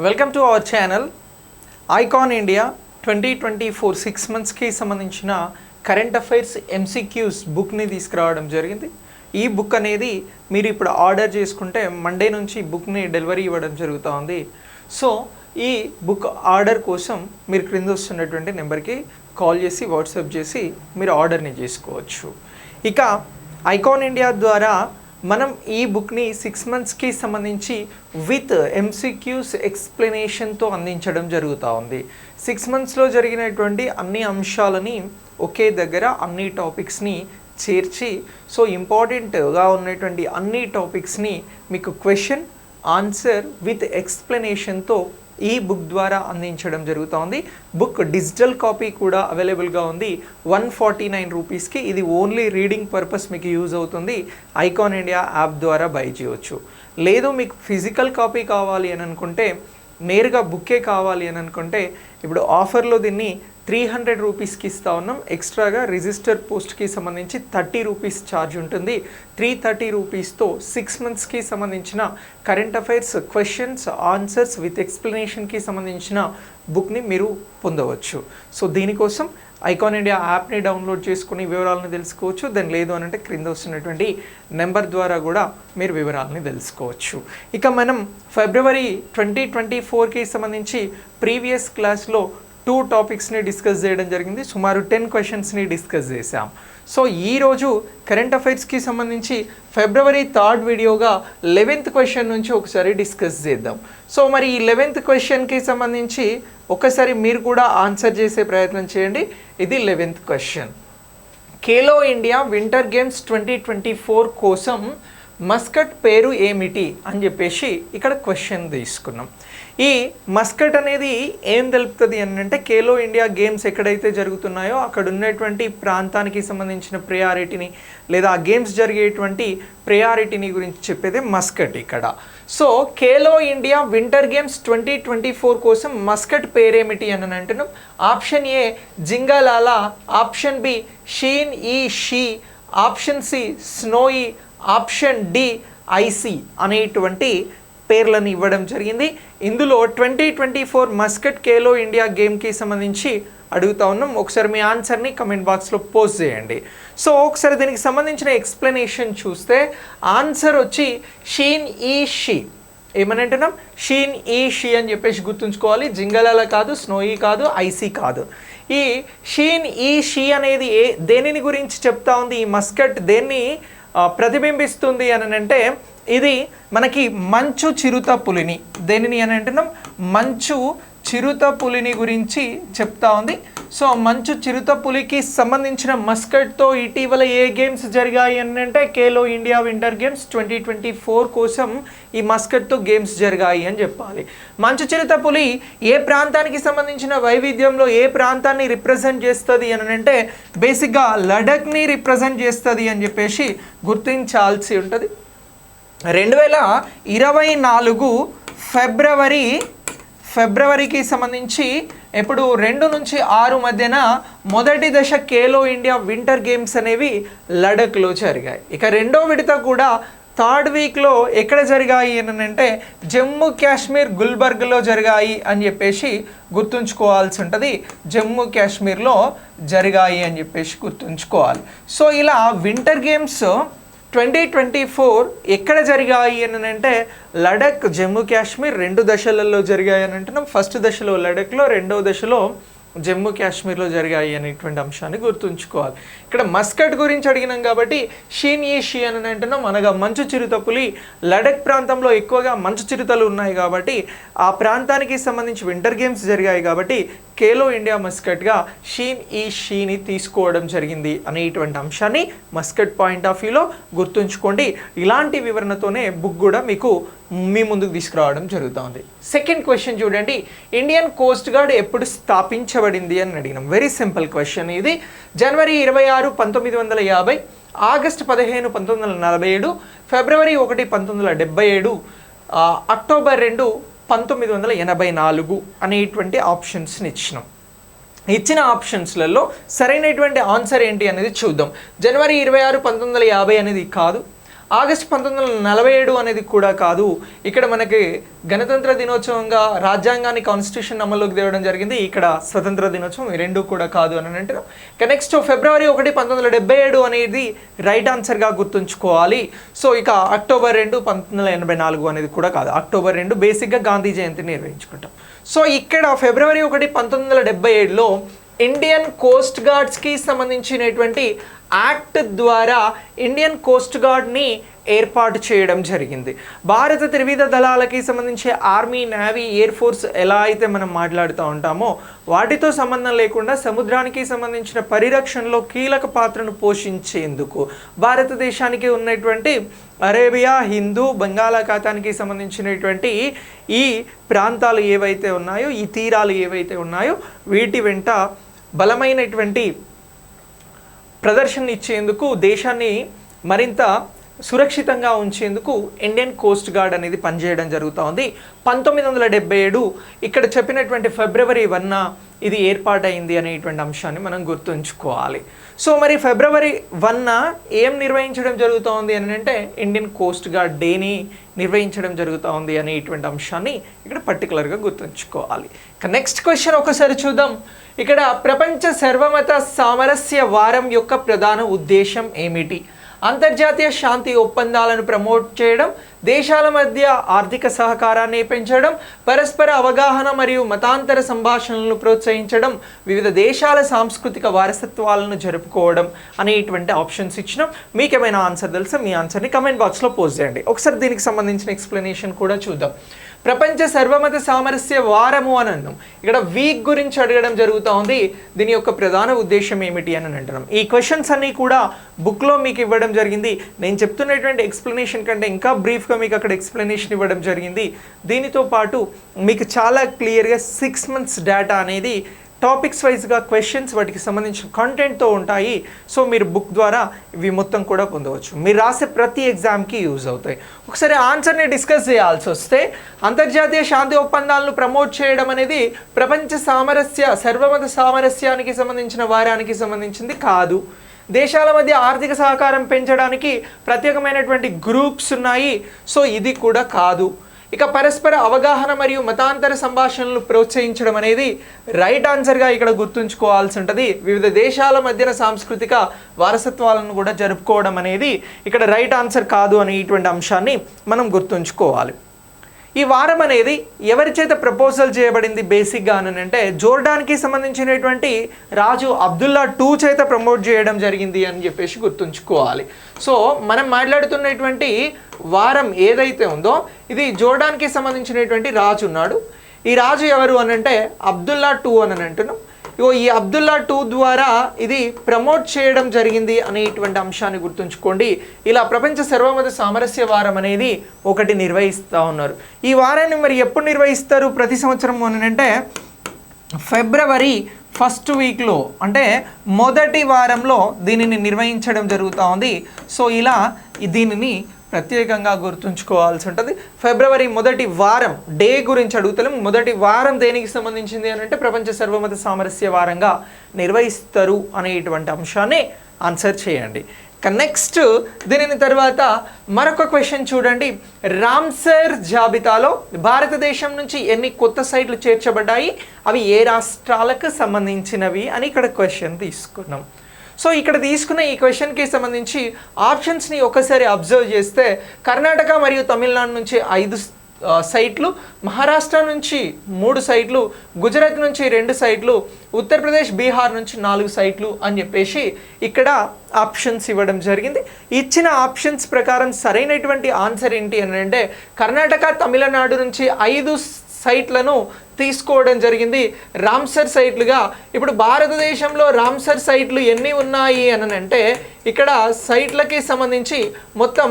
Welcome to our channel Icon India twenty twenty four six మంత్స్కి సంబంధించిన current affairs MCQs బుక్ని తీసుకురావడం జరిగింది. ఈ బుక్ అనేది మీరు ఇప్పుడు ఆర్డర్ చేసుకుంటే మండే నుంచి బుక్ని డెలివరీ ఇవ్వడం జరుగుతూ ఉంది సో ఈ బుక్ ఆర్డర్ కోసం మీరు క్రింద వస్తున్నటువంటి నెంబర్కి కాల్ చేసి వాట్సాప్ చేసి మీరు ఆర్డర్ని చేసుకోవచ్చు. ఇక ఐకాన్ ఇండియా ద్వారా మనం ఈ బుక్ని సిక్స్ మంత్స్కి సంబంధించి విత్ ఎంసీక్యూస్ ఎక్స్ప్లెనేషన్తో అందించడం జరుగుతూ ఉంది. సిక్స్ మంత్స్లో జరిగినటువంటి అన్ని అంశాలని ఒకే దగ్గర అన్ని టాపిక్స్ని చేర్చి సో ఇంపార్టెంట్గా ఉన్నటువంటి అన్ని టాపిక్స్ని మీకు క్వశ్చన్ ఆన్సర్ విత్ ఎక్స్ప్లెనేషన్తో ఈ బుక్ ద్వారా అందించడం జరుగుతోంది. బుక్ డిజిటల్ కాపీ కూడా అవైలబుల్గా ఉంది. వన్ ఫార్టీ నైన్ రూపీస్కి ఇది ఓన్లీ రీడింగ్ పర్పస్ మీకు యూజ్ అవుతుంది. ఐకాన్ ఇండియా యాప్ ద్వారా బై చేయవచ్చు లేదు మీకు ఫిజికల్ కాపీ కావాలి అని అనుకుంటే నేరుగా బుక్కే కావాలి అని అనుకుంటే ఇప్పుడు ఆఫర్లో దీన్ని త్రీ హండ్రెడ్ రూపీస్కి ఇస్తా ఉన్నాం. ఎక్స్ట్రాగా రిజిస్టర్ పోస్ట్కి సంబంధించి థర్టీ రూపీస్ ఛార్జ్ ఉంటుంది. త్రీ థర్టీ రూపీస్తో సిక్స్ మంత్స్కి సంబంధించిన current affairs questions answers with ఎక్స్ప్లెనేషన్కి సంబంధించిన బుక్ని మీరు పొందవచ్చు. సో దీనికోసం ఐకాన్ ఇండియా యాప్ని డౌన్లోడ్ చేసుకుని వివరాలను తెలుసుకోవచ్చు. దాని లేదు అని అంటే క్రింద వస్తున్నటువంటి నెంబర్ ద్వారా కూడా మీరు వివరాలని తెలుసుకోవచ్చు. ఇక మనం ఫిబ్రవరి ట్వంటీ ట్వంటీ ఫోర్కి సంబంధించి ప్రీవియస్ క్లాస్లో టూ టాపిక్స్ని డిస్కస్ చేయడం జరిగింది. సుమారు టెన్ క్వశ్చన్స్ని డిస్కస్ చేశాం. సో ఈరోజు కరెంట్ అఫైర్స్కి సంబంధించి ఫిబ్రవరి థర్డ్ వీడియోగా లెవెన్త్ క్వశ్చన్ నుంచి ఒకసారి డిస్కస్ చేద్దాం. సో మరి ఈ లెవెన్త్ క్వశ్చన్కి సంబంధించి ఒకసారి మీరు కూడా ఆన్సర్ చేసే ప్రయత్నం చేయండి. ఇది eleventh question Khelo India winter games twenty twenty four కోసం మస్కట్ పేరు ఏమిటి అని చెప్పేసి ఇక్కడ క్వశ్చన్ తీసుకున్నాం. ఈ మస్కట్ అనేది ఏం తెలుపుతుంది అని అంటే ఖేలో ఇండియా గేమ్స్ ఎక్కడైతే జరుగుతున్నాయో అక్కడ ఉన్నటువంటి ప్రాంతానికి సంబంధించిన ప్రయారిటీని లేదా ఆ గేమ్స్ జరిగేటువంటి ప్రయారిటీని గురించి చెప్పేది మస్కట్ ఇక్కడ. So Khelo India winter games twenty twenty four కోసం మస్కట్ పేరేమిటి అని అంటున్నాం. ఆప్షన్ ఏ జింగాలాలా ఆప్షన్ బి షీన్ ఈ she option C snowy option D icy అనేటువంటి పేర్లను ఇవ్వడం జరిగింది. ఇందులో twenty twenty four mascot Khelo India గేమ్కి సంబంధించి అడుగుతా ఉన్నాం. ఒకసారి మీ ఆన్సర్ని కమెంట్ బాక్స్లో పోస్ట్ చేయండి. సో ఒకసారి దీనికి సంబంధించిన ఎక్స్ప్లెనేషన్ చూస్తే ఆన్సర్ వచ్చి షీన్ ఈ షీ. ఏమని అంటున్నాం షీన్ ఈ షీ అని చెప్పేసి గుర్తుంచుకోవాలి. జింగలాల కాదు స్నోయి కాదు ఐసీ కాదు. ఈ షీన్ ఈ షీ అనేది ఏ దేనిని గురించి చెప్తా ఉంది? ఈ మస్కట్ దేన్ని ప్రతిబింబిస్తుంది అని అంటే ఇది మనకి మంచు చిరుత పులిని. దేనిని అని అంటున్నాం మంచు చిరుత పులిని గురించి చెప్తా ఉంది. సో మంచు చిరుత పులికి సంబంధించిన మస్కట్తో ఇటీవల ఏ గేమ్స్ జరిగాయి అంటే Khelo India winter games twenty twenty four కోసం ఈ మస్కట్తో గేమ్స్ జరిగాయి అని చెప్పాలి. మంచు చిరుత పులి ఏ ప్రాంతానికి సంబంధించిన వైవిధ్యంలో ఏ ప్రాంతాన్ని రిప్రజెంట్ చేస్తుంది అని అంటే బేసిక్గా లడఖ్ని రిప్రజెంట్ చేస్తుంది అని చెప్పేసి గుర్తించాల్సి ఉంటుంది. రెండు వేల ఇరవై నాలుగు ఫిబ్రవరి ఫిబ్రవరికి సంబంధించి ఇప్పుడు రెండు నుంచి ఆరు మధ్యన మొదటి దశ కేలో ఇండియా వింటర్ గేమ్స్ అనేవి లడఖ్లో జరిగాయి. ఇక రెండో విడత కూడా థర్డ్ వీక్లో ఎక్కడ జరిగాయి అని అంటే జమ్మూ కాశ్మీర్ గుల్బర్గ్లో జరిగాయి అని చెప్పేసి గుర్తుంచుకోవాల్సి ఉంటుంది జమ్మూ కాశ్మీర్లో జరిగాయి అని చెప్పేసి గుర్తుంచుకోవాలి. సో ఇలా winter games twenty twenty four ఎక్కడ జరిగాయి అని అంటే లడక్ జమ్మూ కాశ్మీర్ రెండు దశలలో జరిగాయి అని అంటున్నాం. ఫస్ట్ దశలో లడఖ్లో రెండవ దశలో జమ్మూ కాశ్మీర్లో జరిగాయి అనేటువంటి అంశాన్ని గుర్తుంచుకోవాలి. ఇక్కడ మస్కట్ గురించి అడిగినాం కాబట్టి షీన్ ఈ షీ అని అంటున్నాం. అనగా మంచు చిరుతపులి. లడక్ ప్రాంతంలో ఎక్కువగా మంచు చిరుతలు ఉన్నాయి కాబట్టి ఆ ప్రాంతానికి సంబంధించి వింటర్ గేమ్స్ జరిగాయి కాబట్టి కేలో ఇండియా మస్కట్గా షీన్ ఈ షీని తీసుకోవడం జరిగింది అనేటువంటి అంశాన్ని మస్కట్ పాయింట్ ఆఫ్ వ్యూలో గుర్తుంచుకోండి. ఇలాంటి వివరణతోనే బుక్ కూడా మీకు మీ ముందుకు తీసుకురావడం జరుగుతుంది. సెకండ్ క్వశ్చన్ చూడండి. ఇండియన్ కోస్ట్ గార్డ్ ఎప్పుడు స్థాపించబడింది అని అడిగినాం. వెరీ సింపుల్ క్వశ్చన్ ఇది. జనవరి ఇరవై ఆరు పంతొమ్మిది వందల యాభై ఆగస్టు పదిహేను పంతొమ్మిది వందల నలభై ఏడు ఫిబ్రవరి ఒకటి పంతొమ్మిది వందల డెబ్బై ఏడు అక్టోబర్ రెండు పంతొమ్మిది వందల ఎనభై నాలుగు అనేటువంటి ఆప్షన్స్ని ఇచ్చినాం. ఇచ్చిన ఆప్షన్స్లలో సరైనటువంటి ఆన్సర్ ఏంటి అనేది చూద్దాం. జనవరి ఇరవై ఆరు పంతొమ్మిది వందల యాభై అనేది కాదు. ఆగస్టు పంతొమ్మిది వందల నలభై ఏడు అనేది కూడా కాదు. ఇక్కడ మనకి గణతంత్ర దినోత్సవంగా రాజ్యాంగాన్ని కాన్స్టిట్యూషన్ అమల్లోకి తేవడం జరిగింది. ఇక్కడ స్వతంత్ర దినోత్సవం ఈ రెండు కూడా కాదు అని అంటారు ఇక నెక్స్ట్ ఫిబ్రవరి ఒకటి పంతొమ్మిది వందల ఏడు అనేది రైట్ ఆన్సర్గా గుర్తుంచుకోవాలి. సో ఇక అక్టోబర్ రెండు పంతొమ్మిది వందల ఎనభై నాలుగు అనేది కూడా కాదు. అక్టోబర్ రెండు బేసిక్గా గాంధీ జయంతి నిర్వహించుకుంటాం. సో ఇక్కడ ఫిబ్రవరి ఒకటి పంతొమ్మిది వందల డెబ్బై ఏడులో ఇండియన్ కోస్ట్ గార్డ్స్కి సంబంధించినటువంటి యాక్ట్ ద్వారా ఇండియన్ కోస్ట్ గార్డ్ని ఏర్పాటు చేయడం జరిగింది. భారత త్రివిధ దళాలకి సంబంధించి ఆర్మీ నేవీ ఎయిర్ ఫోర్స్ ఎలా అయితే మనం మాట్లాడుతూ ఉంటామో వాటితో సంబంధం లేకుండా సముద్రానికి సంబంధించిన పరిరక్షణలో కీలక పాత్రను పోషించేందుకు భారతదేశానికి ఉన్నటువంటి అరేబియా హిందూ బంగాళాఖాతానికి సంబంధించినటువంటి ఈ ప్రాంతాలు ఏవైతే ఉన్నాయో ఈ తీరాలు ఏవైతే ఉన్నాయో వీటి వెంట బలమైనటువంటి ప్రదర్శన ఇచ్చేందుకు దేశాన్ని మరింత సురక్షితంగా ఉంచేందుకు ఇండియన్ కోస్ట్ గార్డ్ అనేది పనిచేయడం జరుగుతూ ఉంది. పంతొమ్మిది వందల డెబ్బై ఏడు ఇక్కడ చెప్పినటువంటి ఫిబ్రవరి వన్న ఇది ఏర్పాటైంది అనేటువంటి అంశాన్ని మనం గుర్తుంచుకోవాలి. సో మరి ఫిబ్రవరి వన్న ఏం నిర్వహించడం జరుగుతోంది అని అంటే ఇండియన్ కోస్ట్ గార్డ్ డేని నిర్వహించడం జరుగుతూ ఉంది అనేటువంటి అంశాన్ని ఇక్కడ పర్టికులర్గా గుర్తుంచుకోవాలి. ఇక నెక్స్ట్ క్వశ్చన్ ఒకసారి చూద్దాం. ఇక్కడ ప్రపంచ సర్వమత సామరస్య వారం యొక్క ప్రధాన ఉద్దేశం ఏమిటి? అంతర్జాతీయ శాంతి ఒప్పందాలను ప్రమోట్ చేయడం దేశాల మధ్య ఆర్థిక సహకారాన్ని పెంచడం పరస్పర అవగాహన మరియు మతాంతర సంభాషణలను ప్రోత్సహించడం వివిధ దేశాల సాంస్కృతిక వారసత్వాలను జరుపుకోవడం అనేటువంటి ఆప్షన్స్ ఇచ్చినాం. మీకు ఏమైనా ఆన్సర్ తెలుసా? మీ ఆన్సర్ని కమెంట్ బాక్స్లో పోస్ట్ చేయండి. ఒకసారి దీనికి సంబంధించిన ఎక్స్ప్లెనేషన్ కూడా చూద్దాం. ప్రపంచ సర్వమత సామరస్య వారము అని అన్నాం. ఇక్కడ వీక్ గురించి అడగడం జరుగుతూ ఉంది దీని యొక్క ప్రధాన ఉద్దేశం ఏమిటి అని అంటున్నాం. ఈ క్వశ్చన్స్ అన్నీ కూడా బుక్లో మీకు ఇవ్వడం జరిగింది. నేను చెప్తున్నటువంటి ఎక్స్ప్లెనేషన్ కంటే ఇంకా బ్రీఫ్గా మీకు అక్కడ ఎక్స్ప్లెనేషన్ ఇవ్వడం జరిగింది. దీనితో పాటు మీకు చాలా క్లియర్గా సిక్స్ మంత్స్ డేటా అనేది టాపిక్స్ వైజ్గా క్వశ్చన్స్ వాటికి సంబంధించిన కంటెంట్తో ఉంటాయి. సో మీరు బుక్ ద్వారా ఇవి మొత్తం కూడా పొందవచ్చు. మీరు రాసే ప్రతి ఎగ్జామ్కి యూజ్ అవుతాయి. ఒకసారి ఆన్సర్ని డిస్కస్ చేయాల్సి వస్తే అంతర్జాతీయ శాంతి ఒప్పందాలను ప్రమోట్ చేయడం అనేది ప్రపంచ సామరస్య సర్వమత సామరస్యానికి సంబంధించిన వారానికి సంబంధించింది కాదు. దేశాల మధ్య ఆర్థిక సహకారం పెంచడానికి ప్రత్యేకమైనటువంటి గ్రూప్స్ ఉన్నాయి. సో ఇది కూడా కాదు. ఇక పరస్పర అవగాహన మరియు మతాంతర సంభాషణలు ప్రోత్సహించడం అనేది రైట్ ఆన్సర్గా ఇక్కడ గుర్తుంచుకోవాల్సి ఉంటుంది. వివిధ దేశాల మధ్యన సాంస్కృతిక వారసత్వాలను కూడా జరుపుకోవడం అనేది ఇక్కడ రైట్ ఆన్సర్ కాదు అనేటువంటి అంశాన్ని మనం గుర్తుంచుకోవాలి. ఈ వారం అనేది ఎవరి చేత ప్రపోజల్ చేయబడింది బేసిక్గా అని అంటే జోర్డాన్కి సంబంధించినటువంటి రాజు అబ్దుల్లా టూ చేత ప్రమోట్ చేయడం జరిగింది అని చెప్పేసి గుర్తుంచుకోవాలి. సో మనం మాట్లాడుతున్నటువంటి వారం ఏదైతే ఉందో ఇది జోర్డాన్కి సంబంధించినటువంటి రాజు ఉన్నాడు. ఈ రాజు ఎవరు అనంటే అబ్దుల్లా టూ అని అంటున్నాం. ఇగో ఈ అబ్దుల్లా టూ ద్వారా ఇది ప్రమోట్ చేయడం జరిగింది అనేటువంటి అంశాన్ని గుర్తుంచుకోండి. ఇలా ప్రపంచ సర్వమత సామరస్య వారం అనేది ఒకటి నిర్వహిస్తూ ఉన్నారు. ఈ వారాన్ని మరి ఎప్పుడు నిర్వహిస్తారు ప్రతి సంవత్సరం అంటే ఫిబ్రవరి ఫస్ట్ వీక్లో అంటే మొదటి వారంలో దీనిని నిర్వహించడం జరుగుతూ ఉంది. సో ఇలా దీనిని ప్రత్యేకంగా గుర్తుంచుకోవాల్సి ఉంటుంది. ఫిబ్రవరి మొదటి వారం డే గురించి అడుగుతలేం. మొదటి వారం దేనికి సంబంధించింది అని అంటే ప్రపంచ సర్వమత సామరస్య వారంగా నిర్వహిస్తారు అనేటువంటి అంశాన్ని ఆన్సర్ చేయండి. నెక్స్ట్ దీనిని తర్వాత మరొక క్వశ్చన్ చూడండి. రామ్సర్ జాబితాలో భారతదేశం నుంచి ఎన్ని కొత్త సైట్లు చేర్చబడ్డాయి? అవి ఏ రాష్ట్రాలకు సంబంధించినవి అని ఇక్కడ క్వశ్చన్ తీసుకున్నాం. సో ఇక్కడ తీసుకున్న ఈ క్వశ్చన్కి సంబంధించి ఆప్షన్స్ని ఒకసారి అబ్జర్వ్ చేస్తే కర్ణాటక మరియు తమిళనాడు నుంచి ఐదు సైట్లు మహారాష్ట్ర నుంచి మూడు సైట్లు గుజరాత్ నుంచి రెండు సైట్లు ఉత్తరప్రదేశ్ బీహార్ నుంచి నాలుగు సైట్లు అని చెప్పేసి ఇక్కడ ఆప్షన్స్ ఇవ్వడం జరిగింది. ఇచ్చిన ఆప్షన్స్ ప్రకారం సరైనటువంటి ఆన్సర్ ఏంటి అని అంటే కర్ణాటక తమిళనాడు నుంచి ఐదు సైట్లను తీసుకోవడం జరిగింది. రామ్సర్ సైట్లుగా ఇప్పుడు భారతదేశంలో రామ్సర్ సైట్లు ఎన్ని ఉన్నాయి అని అంటే ఇక్కడ సైట్లకి సంబంధించి మొత్తం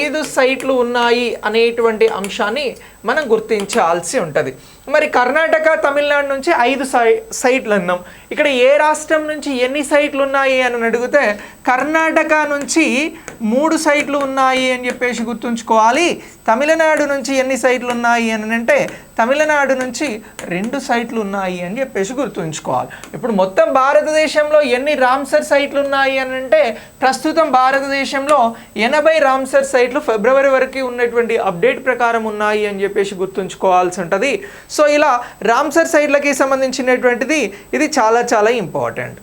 ఐదు సైట్లు ఉన్నాయి అనేటువంటి అంశాన్ని మనం గుర్తించాల్సి ఉంటుంది. మరి కర్ణాటక తమిళనాడు నుంచి ఐదు సై సైట్లు అన్నాం. ఇక్కడ ఏ రాష్ట్రం నుంచి ఎన్ని సైట్లు ఉన్నాయి అని అడిగితే కర్ణాటక నుంచి మూడు సైట్లు ఉన్నాయి అని చెప్పేసి గుర్తుంచుకోవాలి. తమిళనాడు నుంచి ఎన్ని సైట్లు ఉన్నాయి అని అంటే తమిళనాడు నుంచి రెండు సైట్లు ఉన్నాయి అని చెప్పేసి గుర్తుంచుకోవాలి. ఇప్పుడు మొత్తం భారతదేశంలో ఎన్ని రామ్సర్ సైట్లు ఉన్నాయి అని అంటే ప్రస్తుతం భారతదేశంలో ఎనభై రామ్సర్ సైట్లు ఫిబ్రవరి వరకు ఉన్నటువంటి అప్డేట్ ప్రకారం ఉన్నాయి అని చెప్పేసి గుర్తుంచుకోవాల్సి ఉంటుంది. సో ఇలా రామ్సర్ సైట్లకి సంబంధించినటువంటిది ఇది చాలా చాలా ఇంపార్టెంట్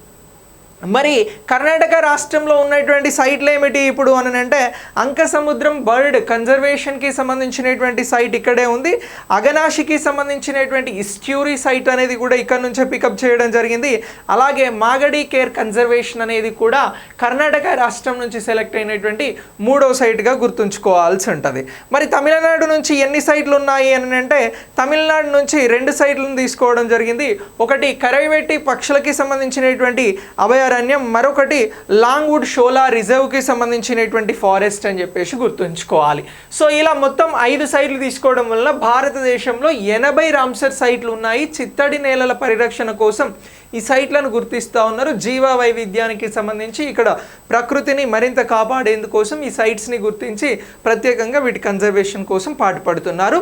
మరి కర్ణాటక రాష్ట్రంలో ఉన్నటువంటి సైట్లు ఏమిటి ఇప్పుడు అని అంటే అంక సముద్రం బర్డ్ కన్జర్వేషన్కి సంబంధించినటువంటి సైట్ ఇక్కడే ఉంది. అగనాశికి సంబంధించినటువంటి ఇస్ట్యూరీ సైట్ అనేది కూడా ఇక్కడ నుంచే పికప్ చేయడం జరిగింది. అలాగే మాగడి కేర్ కన్జర్వేషన్ అనేది కూడా కర్ణాటక రాష్ట్రం నుంచి సెలెక్ట్ అయినటువంటి మూడో సైట్గా గుర్తుంచుకోవాల్సి ఉంటుంది. మరి తమిళనాడు నుంచి ఎన్ని సైట్లు ఉన్నాయి అని అంటే తమిళనాడు నుంచి రెండు సైట్లను తీసుకోవడం జరిగింది. ఒకటి కరైవెట్టి పక్షులకి సంబంధించినటువంటి అభయారణ్యం మరొకటి లాంగ్వుడ్ షోలా రిజర్వ్కి సంబంధించినటువంటి ఫారెస్ట్ అని చెప్పేసి గుర్తుంచుకోవాలి. సో ఇలా మొత్తం ఐదు సైట్లు తీసుకోవడం వల్ల భారతదేశంలో ఎనభై రామ్సర్ సైట్లు ఉన్నాయి. చిత్తడి నేలల పరిరక్షణ కోసం ఈ సైట్లను గుర్తిస్తూ ఉన్నారు. జీవ వైవిధ్యానికి సంబంధించి ఇక్కడ ప్రకృతిని మరింత కాపాడేందుకోసం ఈ సైట్స్ని గుర్తించి ప్రత్యేకంగా వీటి కన్జర్వేషన్ కోసం పాటుపడుతున్నారు.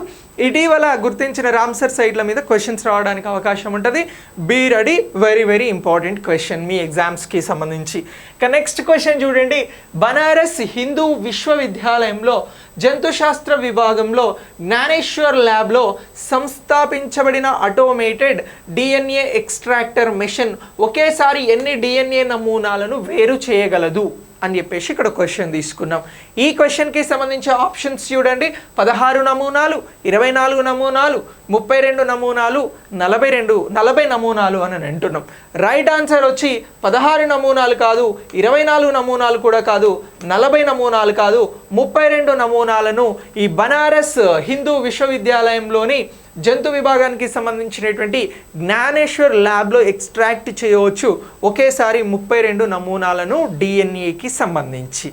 ఇటీవల గుర్తించిన రామ్సర్ సైట్ల మీద క్వశ్చన్స్ రావడానికి అవకాశం ఉంటుంది. Be ready very very important question మీ ఎగ్జామ్స్కి సంబంధించి. ఇక నెక్స్ట్ క్వశ్చన్ చూడండి. బనారస్ హిందూ విశ్వవిద్యాలయంలో జంతుశాస్త్ర విభాగంలో జ్ఞానేశ్వర్ ల్యాబ్లో సంస్థాపించబడిన ఆటోమేటెడ్ డిఎన్ఏ ఎక్స్ట్రాక్టర్ మెషిన్ ఒకేసారి ఎన్ని డిఎన్ఏ నమూనాలను వేరు చేయగలదు? అని చెప్పేసి ఇక్కడ క్వశ్చన్ తీసుకున్నాం. ఈ క్వశ్చన్కి సంబంధించి ఆప్షన్స్ చూడండి. పదహారు నమూనాలు ఇరవై నాలుగు నమూనాలు ముప్పై రెండు నమూనాలు నలభై రెండు నలభై నమూనాలు అని అంటున్నాం. రైట్ ఆన్సర్ వచ్చి పదహారు నమూనాలు కాదు ఇరవై నాలుగు నమూనాలు కూడా కాదు నలభై నమూనాలు కాదు ముప్పై రెండు నమూనాలను ఈ బనారస్ హిందూ విశ్వవిద్యాలయంలోని జంతు విభాగానికి సంబంధించినటువంటి జ్ఞానేశ్వర్ ల్యాబ్లో ఎక్స్ట్రాక్ట్ చేయవచ్చు ఒకేసారి ముప్పై రెండు నమూనాలను డిఎన్ఏకి సంబంధించి.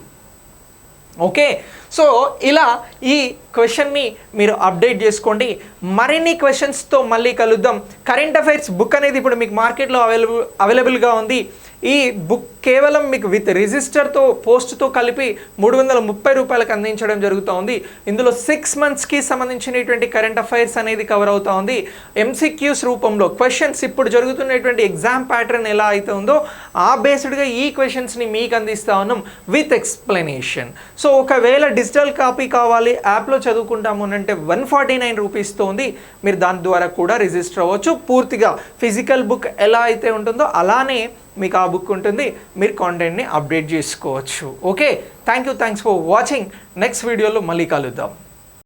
ఓకే? సో ఇలా ఈ క్వశ్చన్ని మీరు అప్డేట్ చేసుకోండి. మరిన్ని క్వశ్చన్స్తో మళ్ళీ కలుద్దాం. కరెంట్ అఫైర్స్ బుక్ అనేది ఇప్పుడు మీకు మార్కెట్లో అవైలబుల్ అవైలబుల్గా ఉంది. ఈ బుక్ కేవలం మీకు విత్ రిజిస్టర్తో పోస్ట్తో కలిపి మూడు వందల ముప్పై రూపాయలకు అందించడం జరుగుతూ ఉంది. ఇందులో సిక్స్ మంత్స్కి సంబంధించినటువంటి కరెంట్ అఫైర్స్ అనేది కవర్ అవుతూ ఉంది. ఎంసీక్యూస్ రూపంలో క్వశ్చన్స్ ఇప్పుడు జరుగుతున్నటువంటి ఎగ్జామ్ ప్యాటర్న్ ఎలా అయితే ఉందో ఆ బేస్డ్గా ఈ క్వశ్చన్స్ని మీకు అందిస్తా ఉన్నాం విత్ ఎక్స్ప్లెనేషన్ సో ఒకవేళ డిజిటల్ కాపీ కావాలి యాప్లో చదువుకుంటాము అని అంటే వన్ ఫార్టీ నైన్ రూపీస్తో ఉంది. మీరు దాని ద్వారా కూడా రిజిస్టర్ అవ్వచ్చు. పూర్తిగా ఫిజికల్ బుక్ ఎలా అయితే ఉంటుందో అలానే మీకు ఆ బుక్ ఉంటుంది. మీరు కాంటెంట్ని అప్డేట్ చేసుకోవచ్చు. Okay? Thank you thanks for watching next వీడియోలో మళ్ళీ కలుద్దాం.